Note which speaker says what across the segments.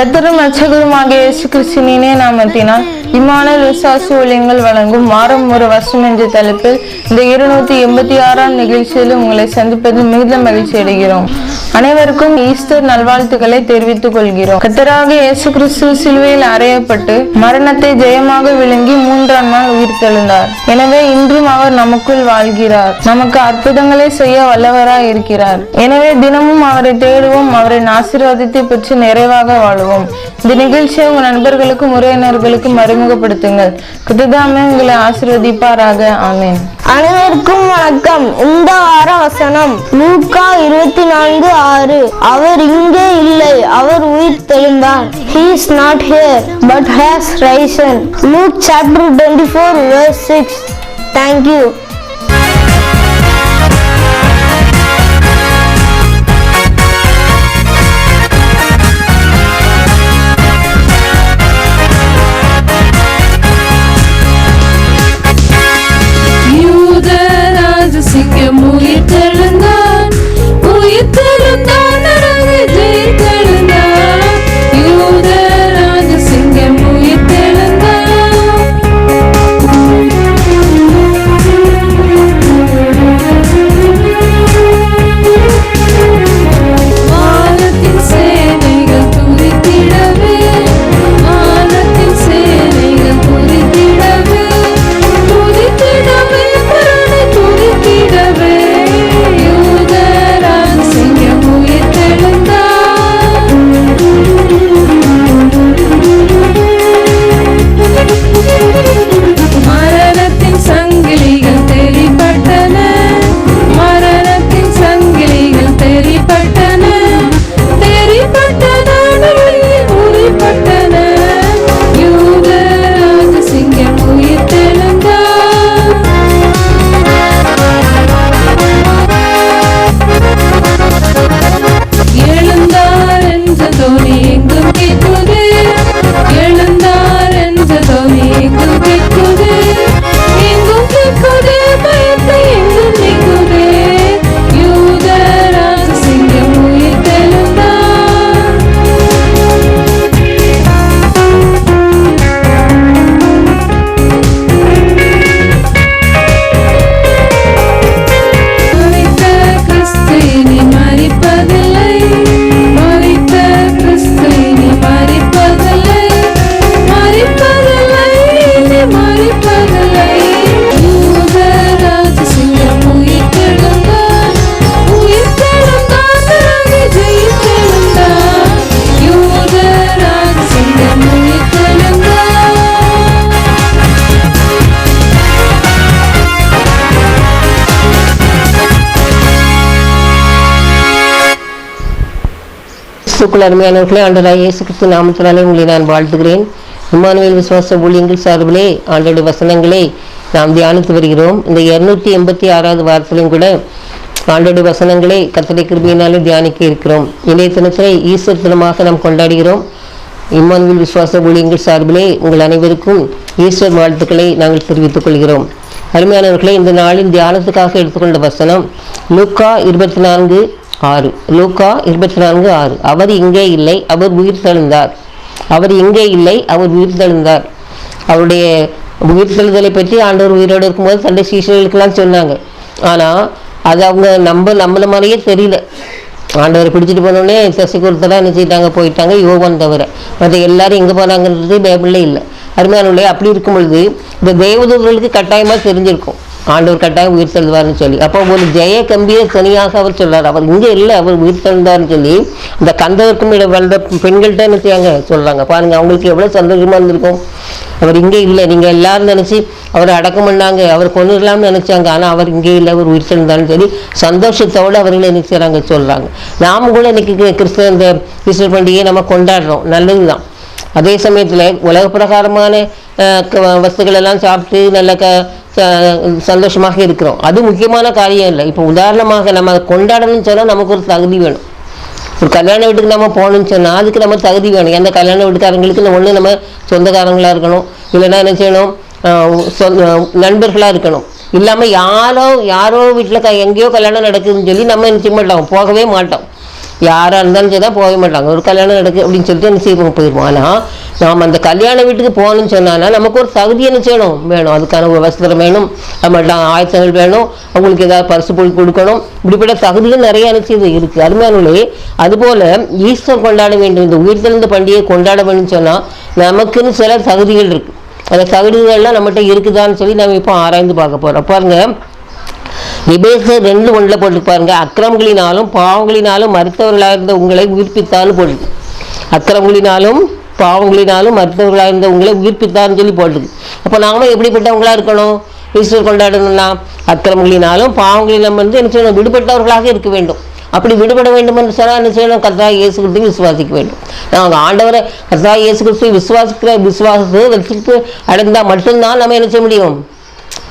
Speaker 1: கத்தரும் அச்சகருமாகிய இயேசு கிறிஸ்தினே நாமத்தினால் இமான விசுவாசி ஊழியங்கள் வழங்கும் வாரம் ஒரு வருஷம் என்ற தலைப்பில் இந்த இருநூத்தி எண்பத்தி ஆறாம் நிகழ்ச்சியில் உங்களை சந்திப்பதில் மிகுந்த மகிழ்ச்சி அடைகிறோம். அனைவருக்கும் ஈஸ்டர் நல்வாழ்த்துக்களை தெரிவித்துக் கொள்கிறோம். கத்தராக இயேசு கிறிஸ்து சிலுவையில் அறையப்பட்டு மரணத்தை ஜெயமாக விழுங்கி மூன்றாம் நாள் உயிர்த்தெழுந்தார். எனவே இன்றும் அவர் நமக்குள் வாழ்கிறார். நமக்கு அற்புதங்களை செய்ய வல்லவராய் இருக்கிறார் எனவே தினமும் அவரை தேடுவோம். அவரின் ஆசீர்வாதத்தை பெற்று நிறைவாக வாழுவோம். இந்த நிகழ்ச்சியை உங்கள் நண்பர்களுக்கும் உறவினர்களுக்கும் அறிமுகப்படுத்துங்கள். கிருதாமே உங்களை ஆசிர்வதிப்பாராக. ஆமேன்.
Speaker 2: அனைவருக்கும் வணக்கம். இந்த வார வசனம் லூக்கா இருபத்தி நான்கு ஆறு. அவர் இங்கே இல்லை. அவர் உயிர் தெளிந்தார் he's not not but but risen risen. Luke chapter 24 verse 6 thank
Speaker 3: கிறிஸ்துக்குள் அருமையானவர்களே ஆண்டராய் இயேசு கிறிஸ்து நாமத்தினாலே உங்களை நான் வாழ்த்துகிறேன். இம்மானுவேல் விசுவாச ஊழியங்கள் சார்பிலே ஆண்டோட வசனங்களை நாம் தியானித்து வருகிறோம். இந்த இருநூத்தி எண்பத்தி ஆறாவது வாரத்திலும் கூட ஆண்டோட வசனங்களை கத்தடை கிருபியினாலே தியானிக்க இருக்கிறோம். இன்றைய தினத்திலே ஈஸ்வர் தினமாக நாம் கொண்டாடுகிறோம். இம்மானுவேல் விசுவாச ஊழியங்கள் சார்பிலே உங்கள் அனைவருக்கும் ஈஸ்வர் வாழ்த்துக்களை நாங்கள் தெரிவித்துக் கொள்கிறோம். அருமையானவர்களே இந்த நாளின் தியானத்துக்காக எடுத்துக்கொண்ட வசனம் லுக்கா இருபத்தி நான்கு ஆறு. லூக்கா இருபத்தி நான்கு ஆறு. அவர் இங்கே இல்லை அவர் உயிர் தெழுந்தார். அவர் இங்கே இல்லை அவர் உயிர் தெழுந்தார். அவருடைய உயிர் தெழுதலை பற்றி ஆண்டவர் உயிரோடு இருக்கும்போது தன்னுடைய சீசர்களுக்கெல்லாம் சொன்னாங்க. ஆனால் அது அவங்க நம்ப நம்மள மாதிரியே தெரியல. ஆண்டவரை பிடிச்சிட்டு போனோடனே சசி என்ன செய்தாங்க? போயிட்டாங்க யோகன் தவிர. மற்ற எல்லாரும் எங்கே போனாங்கன்றது பைபிளில் இல்லை. அருமையானவர்களே அப்படி இருக்கும் பொழுது இந்த தேவதூர்களுக்கு கட்டாயமாக தெரிஞ்சிருக்கும். ஆண்டவர் கட்டாயம் உயிர் தெழுவார்னு சொல்லி. அப்போ ஒரு ஜெய கம்பீர தனியாக அவர் சொல்றார். அவர் இங்கே இல்லை அவர் உயிர் தெழுந்தார்னு சொல்லி இந்த கந்தவர்க்கும் இட வளர்ந்த பெண்கள்கிட்ட என்ன செய்யாங்க சொல்றாங்க. பாருங்க அவங்களுக்கு எவ்வளோ சந்தோஷமா இருந்திருக்கும். அவர் இங்கே இல்லை. நீங்கள் எல்லாரும் நினச்சி அவரை அடக்கம் பண்ணாங்க. அவர் கொண்டுடலாம்னு நினச்சாங்க. ஆனால் அவர் இங்கே இல்லை அவர் உயிர் தெழுந்தார்னு சொல்லி சந்தோஷத்தோடு அவர்கள் என்ன செய்கிறாங்க சொல்கிறாங்க நாம் கூட இன்னைக்கு கிறிஸ்தவ இந்த ஈஸ்டர் பண்டிகையை நம்ம கொண்டாடுறோம். நல்லது தான் அதே சமயத்தில் உலக பிரகாரமான வஸ்துக்கள் எல்லாம் சாப்பிட்டு நல்ல க சந்தோஷமாக இருக்கிறோம். அது முக்கியமான காரியம் இல்லை. இப்போ உதாரணமாக நம்ம அதை கொண்டாடணும்னு சொன்னால் நமக்கு ஒரு தகுதி வேணும். ஒரு கல்யாண வீட்டுக்கு நம்ம போகணும்னு சொன்னால் அதுக்கு நம்ம தகுதி வேணும். எந்த கல்யாண வீட்டுக்காரங்களுக்கு ஒன்று நம்ம சொந்தக்காரங்களாக இருக்கணும். இல்லைன்னா என்ன செய்யணும்? நண்பர்களாக இருக்கணும். இல்லாமல் யாரோ யாரோ வீட்டில் க எங்கேயோ கல்யாணம் நடக்குதுன்னு சொல்லி நம்ம என்ன செய்ய மாட்டோம்? போகவே மாட்டோம். யாராக இருந்தாலும் சரி போக மாட்டாங்க. ஒரு கல்யாணம் நடக்கு அப்படின்னு சொல்லிட்டு என்ன செய்வோம் போயிடுவோம் ஆனால் நாம் அந்த கல்யாண வீட்டுக்கு போகணும்னு சொன்னான்னா நமக்கு ஒரு தகுதி என்ன செய்யணும்? வேணும். அதுக்கான ஒரு வஸ்திரம் வேணும். நம்மள்ட்ட ஆயத்தங்கள் வேணும். அவங்களுக்கு ஏதாவது பரிசு பொருள் கொடுக்கணும். இப்படிப்பட்ட தகுதிகள் நிறைய என்ன செய்து இருக்குது அருமையானே அதுபோல் ஈஸ்டர் கொண்டாட வேண்டும். இந்த உயிர்த்தெழுந்த பண்டிகையை கொண்டாட வேணும்னு சொன்னால் நமக்குன்னு சில தகுதிகள் இருக்குது அந்த தகுதிகள்லாம் நம்மகிட்ட இருக்குதான்னு சொல்லி நம்ம இப்போ ஆராய்ந்து பார்க்க போகிறோம் பாருங்கள் எபேசர் ரெண்டு ஒன்றில் போட்டு பாருங்க. அக்கிரமங்களினாலும் பாவங்களினாலும் மருத்துவர்களாக இருந்த உங்களை உயிர்ப்பித்தான்னு போட்டு அக்கிரமங்களினாலும் பாவங்களினாலும் மருத்துவர்களாக இருந்த உங்களை உயிர்ப்பித்தான்னு சொல்லி போட்டுது அப்போ நாம எப்படிப்பட்டவங்களா இருக்கணும்? ஈஸ்வர் கொண்டாடணும்னா அக்கிரமங்களினாலும் பாவங்களிலும் வந்து என்ன செய்யணும்? விடுபட்டவர்களாக இருக்க வேண்டும். அப்படி விடுபட வேண்டும் என்று சொன்னால் என்ன செய்யணும்? கர்த்தா இயேசு கிறிஸ்து விசுவாசிக்க வேண்டும். நாங்கள் ஆண்டவரை கர்த்தா இயேசு கிறிஸ்து விசுவாசிக்கிற விசுவாசத்தை வச்சுட்டு அடைந்தால் மட்டும்தான் நம்ம என்ன செய்ய முடியும்?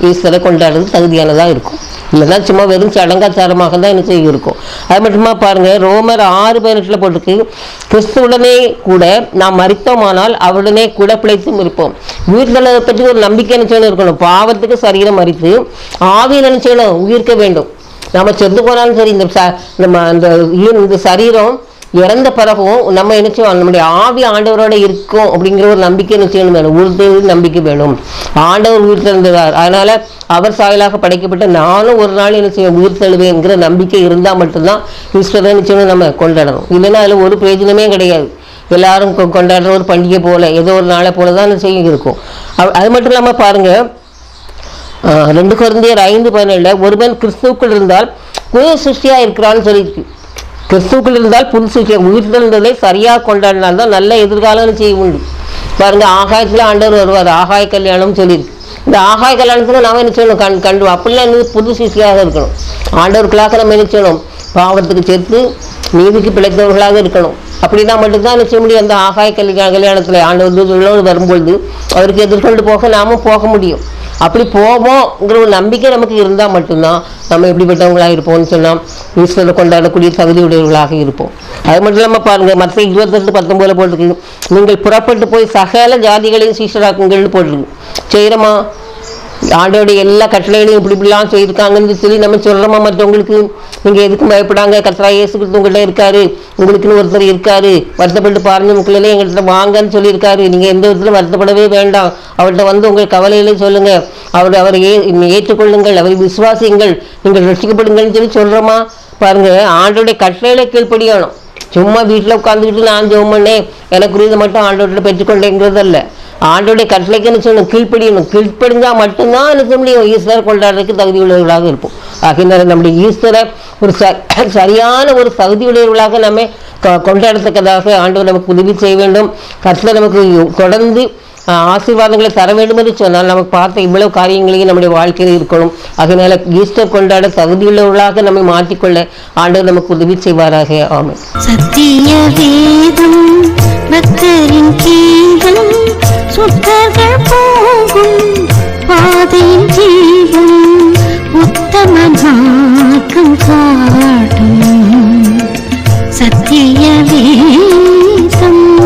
Speaker 3: ஈஸ்வரை கொண்டாடுறது தகுதியானதாக இருக்கும். இல்லைன்னா சும்மா வெறும் சடங்காச்சாரமாக தான் என்ன செய்ய இருக்கும். அது மட்டுமா பாருங்கள் ரோமர் ஆறு பதினெட்டில் போட்டிருக்கு. கிறிஸ்துவுடனே கூட நாம் மறித்தோமானால் அவருடனே கூட பிழைத்தும் இருப்போம். உயிர்த்தலை பற்றி ஒரு நம்பிக்கை என்ன இருக்கணும்? பாவத்துக்கு சரீரம் மறித்து ஆவியை என்ன உயிர்க்க வேண்டும். நம்ம செத்து போனாலும் சரி இந்த ச நம்ம அந்த ஈ- இந்த சரீரம் இறந்த பிறகும் நம்ம என்ன செய்வோம்? நம்முடைய ஆவி ஆண்டவரோட இருக்கும் அப்படிங்கிற ஒரு நம்பிக்கை என்ன செய்யணும்? வேணும் உறுதி நம்பிக்கை வேணும். ஆண்டவர் உயிர் தெழுந்தார் அதனால அவர் சாயலாக படைக்கப்பட்ட நானும் ஒரு நாள் என்ன செய்வேன்? உயிர் தெழுவேங்கிற நம்பிக்கை இருந்தால் மட்டும்தான் ஈஸ்வரன் என்ன நம்ம கொண்டாடணும். இல்லைன்னா அதில் ஒரு பிரயோஜனமே கிடையாது. எல்லாரும் கொ- கொண்டாடுற ஒரு பண்டிகை போல ஏதோ ஒரு நாளை போல தான் செய்ய இருக்கும். அது- மட்டும் இல்லாமல் பாருங்க ரெண்டு குழந்தையர் ஐந்து பதினேழுல ஒருவன் கிறிஸ்துவுக்குள் இருந்தால் புது சிருஷ்டியாக இருக்கிறான்னு சொல்லியிருக்கு. கிறிஸ்துக்கள் இருந்தால் புது சிருஷ்டியாக உயிர்த்தெழுந்ததை சரியாக கொண்டாடினால்தான் நல்ல எதிர்காலம் செய்ய உண்டு பாருங்க ஆகாயத்தில் ஆண்டவர் வருவார். ஆகாய கல்யாணம் சொல்லியிருக்கு. இந்த ஆகாய கல்யாணத்தில் நாம என்ன செய்யணும்? கண் கண்டு அப்படிலாம் என்ன புது சிசியாக இருக்கணும். ஆண்டவர்களாக நம்ம என்ன செய்யணும்? பாவத்துக்கு சேர்த்து நீதிக்கு பிழைத்தவர்களாக இருக்கணும். அப்படின்னா மட்டும்தான் என்ன செய்ய முடியும்? அந்த ஆகாய கல்யாண கல்யாணத்தில் ஆண்டவர் வரும்பொழுது அவருக்கு எதிர்கொண்டு போக நாமும் போக முடியும். அப்படி போவோங்கிற ஒரு நம்பிக்கை நமக்கு இருந்தால் மட்டும்தான் நம்ம எப்படிப்பட்டவங்களாக இருப்போம்னு சொன்னால் ஈஸ்வரனை கொண்டாடக்கூடிய தகுதி உடையவர்களாக இருப்போம். அது மட்டும் இல்லாமல் பாருங்கள் மற்ற இருபத்தெட்டு பத்தொம்போதில் போட்டிருக்கு. நீங்கள் புறப்பட்டு போய் சகல ஜாதிகளையும் சீஷராக்குங்கள்னு போட்டிருக்கு. செய்கிறோமா ஆண்டோடைய எல்லா கட்டளைகளையும் இப்படி இப்படிலாம் செய்திருக்காங்கன்னு சொல்லி நம்ம சொல்கிறோமா மற்றவங்களுக்கு? நீங்கள் எதுக்கும் பயப்படாங்க. கத்ரா இயேசு கிறிஸ்து உங்கள்கிட்ட இருக்காரு. உங்களுக்குன்னு ஒருத்தர் இருக்காரு. வருத்தப்பட்டு பாருங்க. உங்களே எங்கள்கிட்ட வாங்கன்னு சொல்லியிருக்காரு. நீங்கள் எந்த விதத்தில் வருத்தப்படவே வேண்டாம். அவர்கிட்ட வந்து உங்கள் கவலையிலே சொல்லுங்கள் அவர் அவரை ஏ ஏற்றுக்கொள்ளுங்கள். அவரை விசுவாசியுங்கள். நீங்கள் ரசிக்கப்படுங்கள்னு சொல்லி சொல்கிறோமா பாருங்கள் ஆண்டோடைய கட்டளையில கீழ்ப்படியணும். சும்மா வீட்டில் உட்காந்துக்கிட்டு நான் ஜெபம் பண்ணேன். எனக்குரியதை மட்டும் ஆண்டோட்டில் பெற்றுக்கொண்டேங்கிறதல்ல. ஆண்டோடைய கட்டளைக்குன்னு சொல்லணும் கீழ்ப்படியணும். கீழ்ப்படிஞ்சால் மட்டும்தான் என்ன முடியும்? ஈஸ்வரர் கொண்டாடுறதுக்கு தகுதி உள்ளவர்களாக இருப்போம். ஆகினால நம்முடைய ஈஸ்வரர் ஒரு ச சரியான ஒரு தகுதி உடையவர்களாக நம்ம கொண்டாடத்தக்கதாக ஆண்டவர் நமக்கு உதவி செய்ய வேண்டும். கட்டளை நமக்கு தொடர்ந்து ஆசீர்வாதங்களை தர வேண்டும் என்று சொன்னால் நமக்கு பார்த்த இவ்வளவு காரியங்களையும் நம்முடைய வாழ்க்கையில் இருக்கணும். அதனால ஈஸ்டர் கொண்டாட தகுதியுள்ளவர்களாக நம்மை மாற்றிக்கொள்ள ஆண்டவர் நமக்கு உதவி செய்வாராக. ஆமை
Speaker 4: சத்திய வேதம்